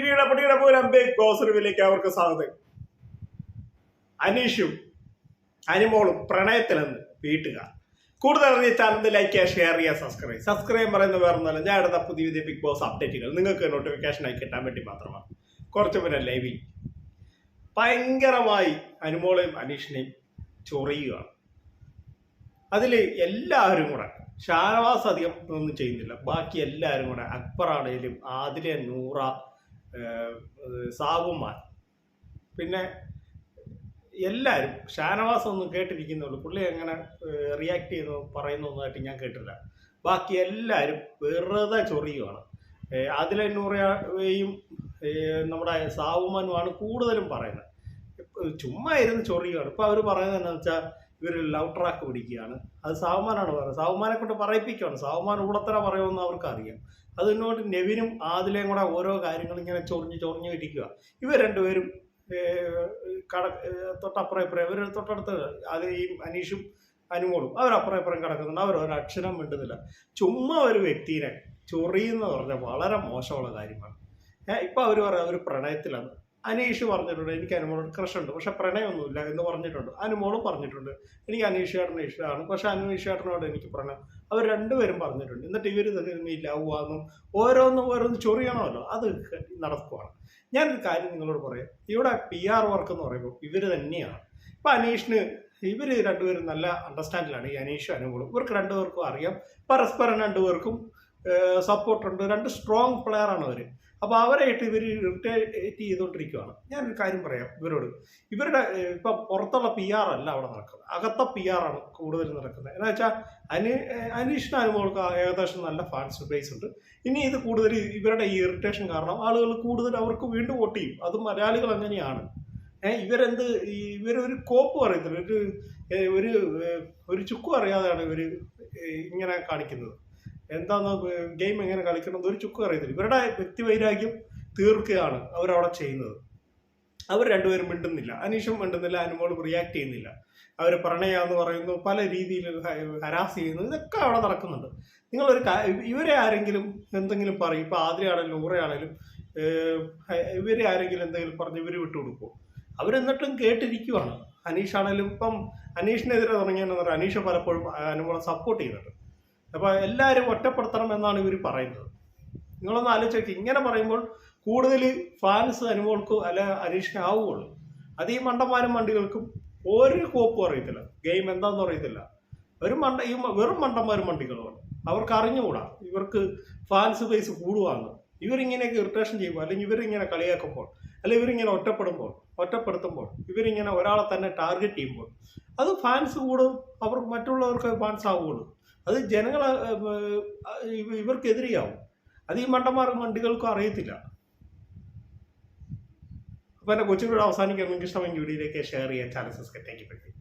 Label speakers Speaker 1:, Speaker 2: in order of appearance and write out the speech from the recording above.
Speaker 1: പോലും big boss അവർക്ക് സ്വാഗതം. അനീഷും അനിമോളും പ്രണയത്തിലെന്ന് വീട്ടുകാർ. കൂടുതൽ അറിഞ്ഞ ചാനൽ ലൈക്ക് ചെയ്യുക ഷെയർ ചെയ്യുക സബ്സ്ക്രൈബ് സബ്സ്ക്രൈബ് പറയുന്ന വേറെ ഒന്നുമല്ല. ഞാൻ എടുത്ത പുതിയ പുതിയ ബിഗ് ബോസ് അപ്ഡേറ്റുകൾ നിങ്ങൾക്ക് നോട്ടിഫിക്കേഷൻ ആയി കിട്ടാൻ വേണ്ടി മാത്രമാണ്. കുറച്ച് മുന്നേ ലൈവിൽ ഭയങ്കരമായി അനുമോളെയും അനീഷിനെയും ചൊറിയുകയാണ്. അതിൽ എല്ലാവരും കൂടെ ഷാനവാസ് അധികം ഒന്നും ചെയ്യുന്നില്ല. ബാക്കി എല്ലാവരും കൂടെ അക്ബറാണേലും ആദിലെ നൂറ സാബുമാൻ പിന്നെ എല്ലാവരും ഷാനവാസ് ഒന്നും കേട്ടിരിക്കുന്നുള്ളൂ പുള്ളി എങ്ങനെ റിയാക്ട് ചെയ്യുന്നു പറയുന്നൊന്നുമായിട്ട് ഞാൻ കേട്ടില്ല. ബാക്കി എല്ലാവരും വെറുതെ ചൊറിയുമാണ് അതിലെ നൂറയും നമ്മുടെ സാവുമാനുമാണ് കൂടുതലും പറയുന്നത്. ചുമ്മാ ഇരുന്ന് ചൊറിയുകയാണ് ഇപ്പം അവർ പറയുന്നത് എന്താണെന്ന് വെച്ചാൽ ഇവർ ലവ് ട്രാക്ക് പിടിക്കുകയാണ്. അത് സാവുമാനാണ് പറയുന്നത്. സാവുമാനെ കൊണ്ട് പറയിപ്പിക്കുകയാണ് സാവുമാൻ ഉടത്തര പറയുമെന്ന് അവർക്ക് അറിയാം അതിനോട് നെവിനും ആദിലേയും കൂടെ ഓരോ കാര്യങ്ങളും ഇങ്ങനെ ചൊറിഞ്ഞ് ചൊറിഞ്ഞ് ഇരിക്കുക ഇവർ രണ്ടുപേരും കട തൊട്ടപ്പുറം ഇപ്പുറം ഇവർ തൊട്ടടുത്ത് അത് ഈ അനീഷും അനുമോളും അവരപ്പുറം ഇപ്പുറം കിടക്കുന്നുണ്ട്. അവർ ഒരു അക്ഷരം മിണ്ടുന്നില്ല. ചുമ്മാ ഒരു വ്യക്തിനെ ചൊറിയെന്ന് പറഞ്ഞാൽ വളരെ മോശമുള്ള കാര്യമാണ്. ഇപ്പൊ അവർ പറയാം അവർ പ്രണയത്തിലാണ്. അനീഷ് പറഞ്ഞിട്ടുണ്ട് എനിക്ക് അനുമോളോട് ക്രഷ് ഉണ്ട്. പക്ഷെ പ്രണയമൊന്നുമില്ല എന്ന് പറഞ്ഞിട്ടുണ്ട്. അനുമോളും പറഞ്ഞിട്ടുണ്ട്. എനിക്ക് അനീഷ് ചേട്ടനെ ഇഷ്ടമാണ്. പക്ഷെ അനീഷ് ചേട്ടനോട് എനിക്ക് പ്രണയം. അവർ രണ്ടുപേരും പറഞ്ഞിട്ടുണ്ട്. എന്നിട്ട് ഇവർ തമ്മിൽ ആകും ഓരോന്നും ഓരോന്ന് ചൊറിയണമല്ലോ. അത് നടക്കുവാണ്. ഞാനൊരു കാര്യം നിങ്ങളോട് പറയാം. ഇവിടെ പി ആർ വർക്ക് എന്ന് പറയുമ്പോൾ ഇവർ തന്നെയാണ്. ഇപ്പം അനീഷിന് ഇവർ രണ്ടുപേരും നല്ല അണ്ടർസ്റ്റാൻഡിലാണ് ഈ അനീഷും അനുമോളും. ഇവർക്ക് രണ്ടുപേർക്കും അറിയാം. പരസ്പരം രണ്ടുപേർക്കും സപ്പോർട്ടുണ്ട് രണ്ട് സ്ട്രോങ് പ്ലെയർ ആണ് അവർ അപ്പോൾ അവരായിട്ട് ഇവർ ഇറിറ്റേറ്റ് ചെയ്തുകൊണ്ടിരിക്കുകയാണ് ഞാനൊരു കാര്യം പറയാം ഇവരോട്. ഇവരുടെ ഇപ്പൊ പുറത്തുള്ള പി ആർ അല്ല അവിടെ നടക്കുന്നത്. അകത്ത പി ആർ ആണ് കൂടുതൽ നടക്കുന്നത്. എന്ന് വെച്ചാൽ അനി അനീഷിന് അനുഭവങ്ങൾക്ക് ഏകദേശം നല്ല ഫാൻസ് ബേസ് ഉണ്ട്. ഇനി ഇത് കൂടുതൽ ഇവരുടെ ഈ ഇറിറ്റേഷൻ കാരണം ആളുകൾ കൂടുതൽ അവർക്ക് വീണ്ടും വോട്ട് ചെയ്യും. അത് മലയാളികൾ അങ്ങനെയാണ്. ഏഹ് ഇവരെന്ത് ഇവരൊരു കോപ്പ് പറയത്തില്ല. ഒരു ഒരു ഒരു ചുക്കും അറിയാതെയാണ് ഇവർ ഇങ്ങനെ കാണിക്കുന്നത്. എന്താന്ന് ഗെയിം എങ്ങനെ കളിക്കണം ഒരു ചുക്കും അറിയത്തില്ല. ഇവരുടെ വ്യക്തിവൈരാഗ്യം തീർക്കുകയാണ് അവരവിടെ ചെയ്യുന്നത്. അവർ രണ്ടുപേരും മിണ്ടുന്നില്ല. അനീഷും മിണ്ടുന്നില്ല അനുമോളും റിയാക്ട് ചെയ്യുന്നില്ല. അവർ പ്രണയാന്ന് പറയുന്നു പല രീതിയിൽ ഹരാസ് ചെയ്യുന്നു. ഇതൊക്കെ അവിടെ നടക്കുന്നുണ്ട്. നിങ്ങളൊരു ഇവരെ ആരെങ്കിലും എന്തെങ്കിലും പറയും ഇപ്പൊ ആദ്രയാണെങ്കിലും നൂറയാണെങ്കിലും ഏഹ്, ഇവരെ ആരെങ്കിലും എന്തെങ്കിലും പറഞ്ഞ് ഇവർ വിട്ടുകൊടുക്കുമോ അവരെന്നിട്ടും കേട്ടിരിക്കുവാണ്. അനീഷാണെങ്കിലും ഇപ്പം അനീഷിനെതിരെ തുടങ്ങിയെന്ന് പറഞ്ഞാൽ അനീഷ് പലപ്പോഴും അനുമോളെ സപ്പോർട്ട് ചെയ്യുന്നുണ്ട്. അപ്പോൾ എല്ലാവരും ഒറ്റപ്പെടുത്തണം എന്നാണ് ഇവർ പറയുന്നത്. നിങ്ങളൊന്ന് ആലോചിച്ച് നോക്കി. ഇങ്ങനെ പറയുമ്പോൾ കൂടുതൽ ഫാൻസ് അനുമോൾക്ക് അല്ല അനീഷിനെ ആവുകയുള്ളൂ. അത് ഈ മണ്ടന്മാരും വണ്ടികൾക്കും ഒരു കോപ്പും അറിയത്തില്ല. ഗെയിം എന്താണെന്ന് അറിയത്തില്ല. ഒരു മണ്ട ഈ വെറും മണ്ടന്മാരും വണ്ടികളാണ് അവർക്ക് അറിഞ്ഞുകൂടാ. ഇവർക്ക് ഫാൻസ് ബേസ് കൂടുവാന്ന്. ഇവരിങ്ങനെയൊക്കെ ഇറിറ്റേഷൻ ചെയ്യുമ്പോൾ അല്ലെങ്കിൽ ഇവരിങ്ങനെ കളിയാക്കുമ്പോൾ അല്ലെ ഇവരിങ്ങനെ ഒറ്റപ്പെടുമ്പോൾ ഒറ്റപ്പെടുത്തുമ്പോൾ ഇവരിങ്ങനെ ഒരാളെ തന്നെ ടാർഗറ്റ് ചെയ്യുമ്പോൾ അത് ഫാൻസ് കൂടും. അവർ മറ്റുള്ളവർക്ക് ഫാൻസ് ആവുകയുള്ളൂ. അത് ജനങ്ങൾ ഇവർക്കെതിരെയാവും. അത് ഈ മണ്ടന്മാർക്കും വണ്ടികൾക്കും അറിയത്തില്ല. അപ്പോൾ എന്റെ കൊച്ചുകൂടെ അവസാനിക്കാൻ നിങ്ങൾക്ക് ഇഷ്ടമെങ്കിൽ വീഡിയോയിലേക്ക് ഷെയർ ചെയ്യാൻ ചാനൽ സബ്സ്ക്രൈബ് താങ്ക് യു